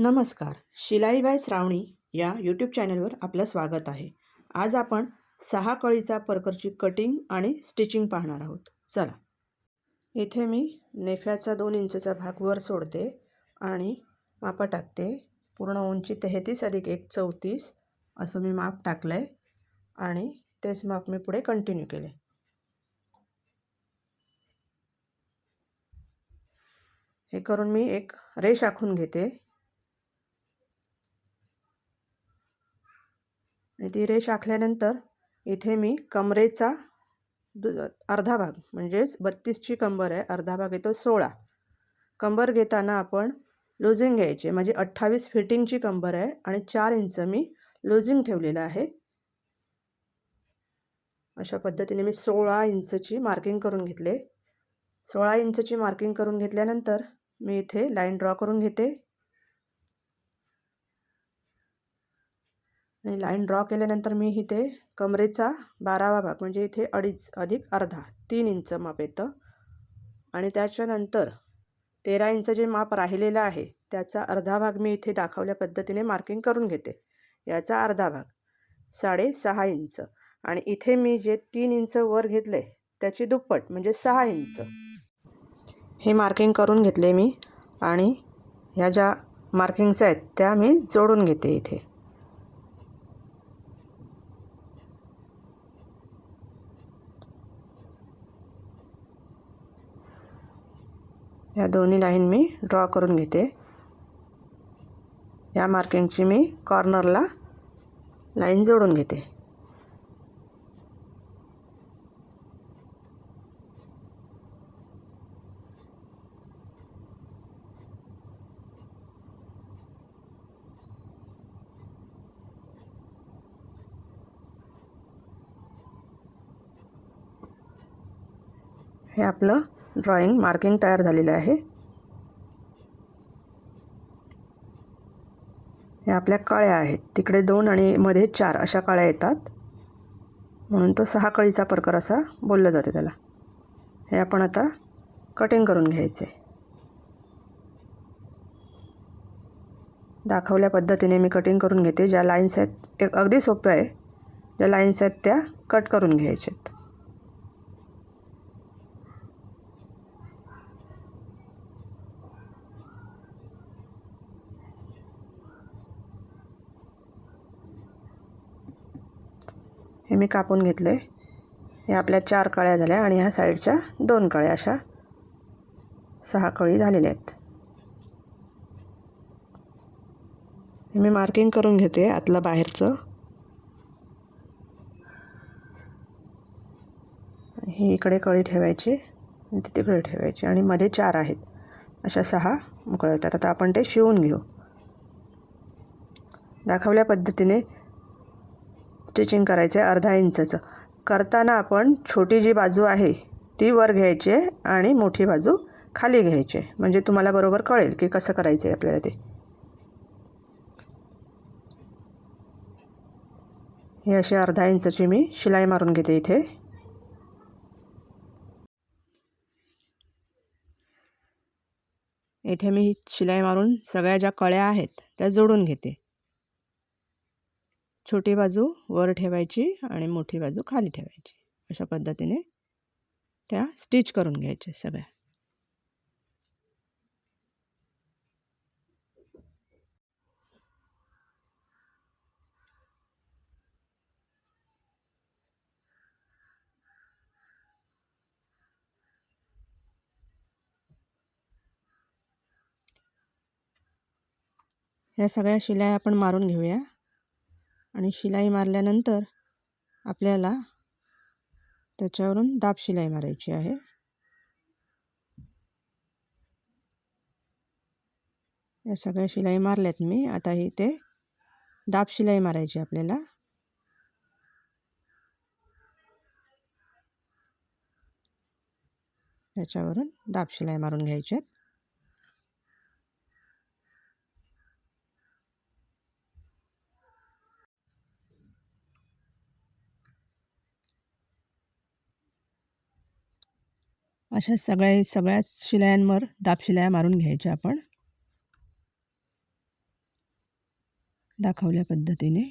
नमस्कार शिलाईबाई श्रावणी या यूट्यूब चॅनलवर आपलं स्वागत आहे. आज आपण सहा कळीचा परकरची कटिंग आणि स्टिचिंग पाहणार आहोत. चला. इथे मी नेफ्याचा दोन इंचचा भाग वर सोडते आणि मापं टाकते. पूर्ण उंची तेहतीस अधिक एक चौतीस असं मी माप टाकलं आहे आणि तेच माप मी पुढे कंटिन्यू केले हे करून मी एक रेष आखून घेते. आणि ती रेष आखल्यानंतर इथे मी कमरेचा दु अर्धा भाग म्हणजेच बत्तीसची कंबर आहे अर्धा भाग येतो सोळा. कंबर घेताना आपण लुझिंग घ्यायचे म्हणजे अठ्ठावीस फिटिंगची कंबर आहे आणि चार इंच मी लुझिंग ठेवलेलं आहे. अशा पद्धतीने मी सोळा इंचची मार्किंग करून घेतले. सोळा इंचची मार्किंग करून घेतल्यानंतर मी इथे लाईन ड्रॉ करून घेते. आणि लाईन ड्रॉ केल्यानंतर मी इथे कमरेचा बारावा भाग म्हणजे इथे अडीच अधिक अर्धा तीन इंच माप येतं. आणि त्याच्यानंतर तेरा इंच जे माप राहिलेलं आहे त्याचा अर्धा भाग मी इथे दाखवल्या पद्धतीने मार्किंग करून घेते. याचा अर्धा भाग साडेसहा इंच. आणि इथे मी जे तीन इंच वर घेतले त्याची दुप्पट म्हणजे सहा इंच. हे मार्किंग करून घेतले मी. आणि ह्या ज्या मार्किंग्स आहेत त्या मी जोडून घेते इथे. या दोन्ही लाईन मी ड्रॉ करून घेते. या मार्किंगची मी कॉर्नरला लाईन जोडून घेते. हे आपलं ड्रॉइंग मार्किंग तयार झालेलं आहे. हे आपल्या कळ्या आहेत. तिकडे दोन आणि मध्ये चार अशा कळ्या येतात. म्हणून तो सहा कळीचा प्रकार असा बोललं जाते त्याला. हे आपण आता कटिंग करून घ्यायचे. दाखवल्या पद्धतीने मी कटिंग करून घेते. ज्या लाईन्स आहेत एक अगदी सोप्या आहे. ज्या लाईन्स आहेत त्या कट करून घ्यायच्यात मी कापून घेतले या आपल्या चार कळ्या झाल्या आणि ह्या साईडच्या दोन कळ्या अशा सहा कळी झालेल्या आहेत. मी मार्किंग करून घेते आतलं बाहेरचं. ही इकडे कळी ठेवायची आणि ती तिकडे ठेवायची आणि मध्ये चार आहेत. अशा सहा मोकळ्या होतात. आता आपण ते शिवून घेऊ. दाखवल्या पद्धतीने स्टिचिंग करायचं आहे अर्धा इंचचं. करताना आपण छोटी जी बाजू आहे ती वर घ्यायची आहे आणि मोठी बाजू खाली घ्यायची आहे. म्हणजे तुम्हाला बरोबर कळेल की कसं करायचं आहे आपल्याला ते. ही अशी अर्धा इंचची मी शिलाई मारून घेते इथे. इथे मी शिलाई मारून सगळ्या ज्या कळ्या आहेत त्या जोडून घेते. छोटी बाजू वर ठेवायची आणि मोठी बाजू खाली ठेवायची. अशा पद्धतीने त्या स्टिच करून घ्यायच्या सगळ्या. या सगळ्या शिलाया आपण मारून घेऊया. आणि शिलाई मारल्यानंतर आपल्याला त्याच्यावरून दाब शिलाई मारायची आहे. या सगळ्या शिलाई मारल्यात मी. आता ते दाब शिलाई मारायची आपल्याला. याच्यावरून दाब शिलाई मारून घ्यायची अशा सगळ्या सगळ्याच शिलायांवर दाब शिलाया मारून घ्यायच्या आपण. दाखवल्या पद्धतीने.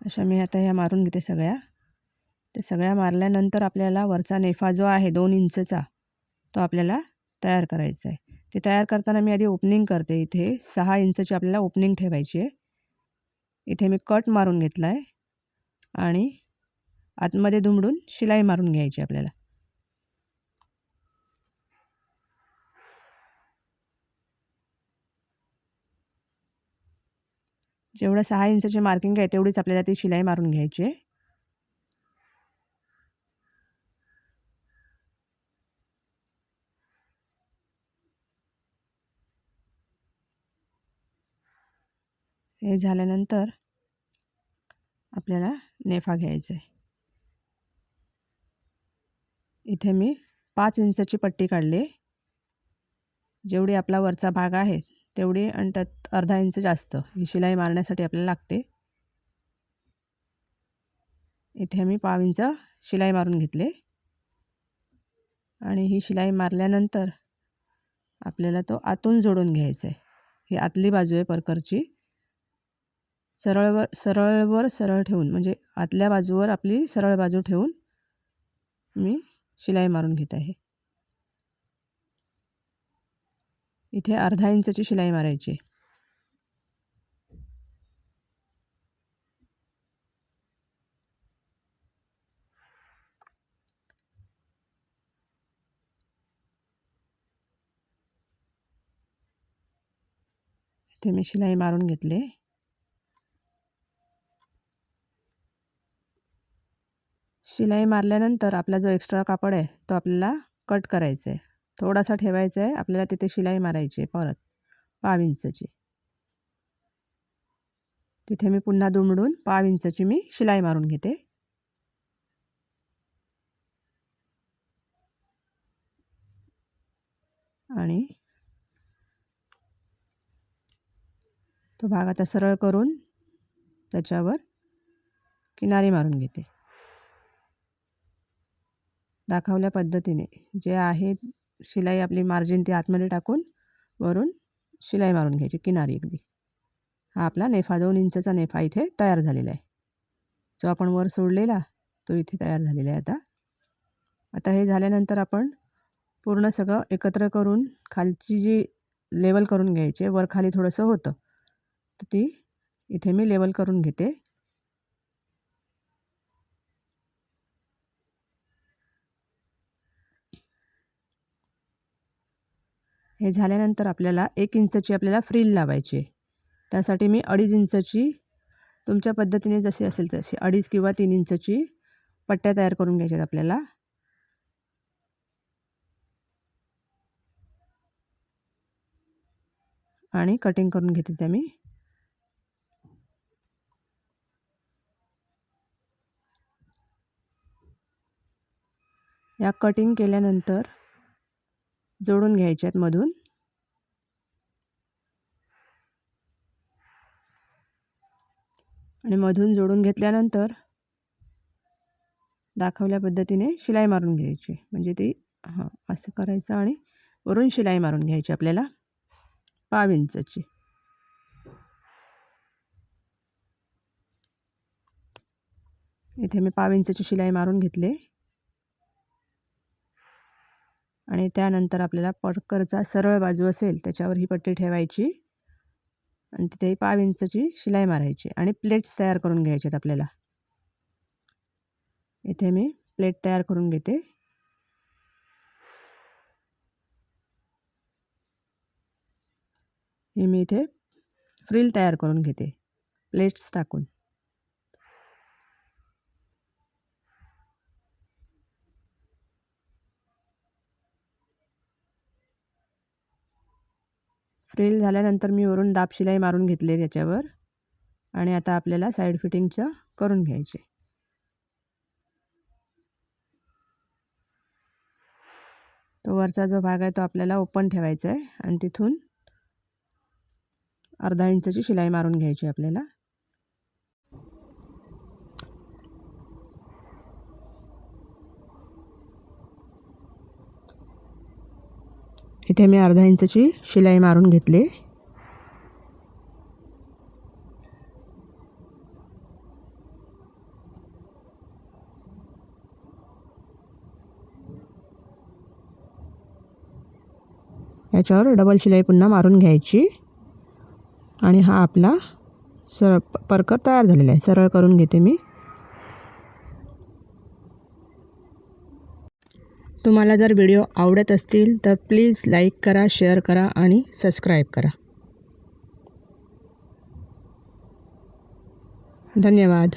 अशा मी आता ह्या मारून घेते सगळ्या. ते सगळ्या मारल्यानंतर आपल्याला वरचा नेफा जो आहे दोन इंचचा तो आपल्याला तयार करायचा आहे. ते तयार करताना मी आधी ओपनिंग करते इथे. सहा इंचची आपल्याला ओपनिंग ठेवायची आहे. इथे मी कट मारून घेतला आहे आणि आतमध्ये दुमडून शिलाई मारून घ्यायची आपल्याला. जेवढं सहा इंचाचे मार्किंग आहे तेवढीच आपल्याला ती शिलाई मारून घ्यायची आहे. हे झाल्यानंतर आपल्याला नेफा घ्यायचा आहे इथे मी पाच इंचची पट्टी काढली. जेवढी आपला वरचा भाग आहे तेवढी आणि त्यात अर्धा इंच जास्त. ही शिलाई मारण्यासाठी आपल्याला लागते. इथे मी पाव इंच शिलाई मारून घेतले. आणि ही शिलाई मारल्यानंतर आपल्याला तो आतून जोडून घ्यायचा आहे ही आतली बाजू आहे परकरची. सरळवर सरळवर सरळ ठेवून म्हणजे आतल्या बाजूवर आपली सरळ बाजू ठेवून मी शिलाई मारून घेत आहे. इथे अर्धा इंचची शिलाई मारायची इथे मी शिलाई मारून घेतले शिलाई मारल्यानंतर आपला जो एक्स्ट्रा कापड आहे तो आपल्याला कट करायचा आहे. थोडासा ठेवायचा आहे आपल्याला तिथे शिलाई मारायची आहे परत पाव इंचची. तिथे मी पुन्हा दुमडून पाव इंचची मी शिलाई मारून घेते. आणि तो भाग आता सरळ करून त्याच्यावर किनारी मारून घेते. दाखवल्या पद्धतीने. जे आहे शिलाई आपली मार्जिन ती आतमध्ये टाकून वरून शिलाई मारून घ्यायची किनारी अगदी. हा आपला नेफा दोन इंचचा नेफा इथे तयार झालेला आहे. जो आपण वर सोडलेला तो इथे तयार झालेला आहे आता. आता हे झाल्यानंतर आपण पूर्ण सगळं एकत्र करून खालची जी लेवल करून घ्यायची वर खाली थोडंसं होतं तर ती इथे मी लेवल करून घेते. हे झाल्यानंतर आपल्याला एक इंचची आपल्याला फ्रील लावायची आहे. त्यासाठी मी अडीच इंचची तुमच्या पद्धतीने जशी असेल तशी अडीच किंवा तीन इंचची पट्ट्या तयार करून घ्यायच्यात आपल्याला. आणि कटिंग करून घेते त्या मी. या कटिंग केल्यानंतर जोडून घ्यायचे आहेत मधून. आणि मधून जोडून घेतल्यानंतर दाखवल्या पद्धतीने शिलाई मारून घ्यायची. म्हणजे ती हां असं करायचं आणि वरून शिलाई मारून घ्यायची आपल्याला पाव इंचची. इथे मी पाव इंचची शिलाई मारून घेतले. आणि त्यानंतर आपल्याला पडकरचा सरळ बाजू असेल त्याच्यावर ही पट्टी ठेवायची. आणि तिथे पाव इंचची शिलाई मारायची आणि प्लेट्स तयार करून घ्यायचे आहेत आपल्याला. इथे मी प्लेट तयार करून घेते. ही मी इथे फ्रील तयार करून घेते. प्लेट्स टाकून. फ्रिल झाल्यानंतर मी वरून दाब शिलाई मारून घेतले त्याच्यावर. आणि आता आपल्याला साईड फिटिंगचं करून घ्यायचे. तो वरचा जो भाग आहे तो आपल्याला ओपन ठेवायचा आहे. आणि तिथून अर्धा इंचची शिलाई मारून घ्यायची आपल्याला. इथे मी अर्धा इंचची शिलाई मारून घेतली. याच्यावर डबल शिलाई पुन्हा मारून घ्यायची. आणि हा आपला सर परकर तयार झालेला आहे. सरळ करून घेते मी. तुम्हाला जर व्हिडिओ आवडत असतील तर प्लीज लाईक करा शेअर करा आणि सबस्क्राईब करा. धन्यवाद.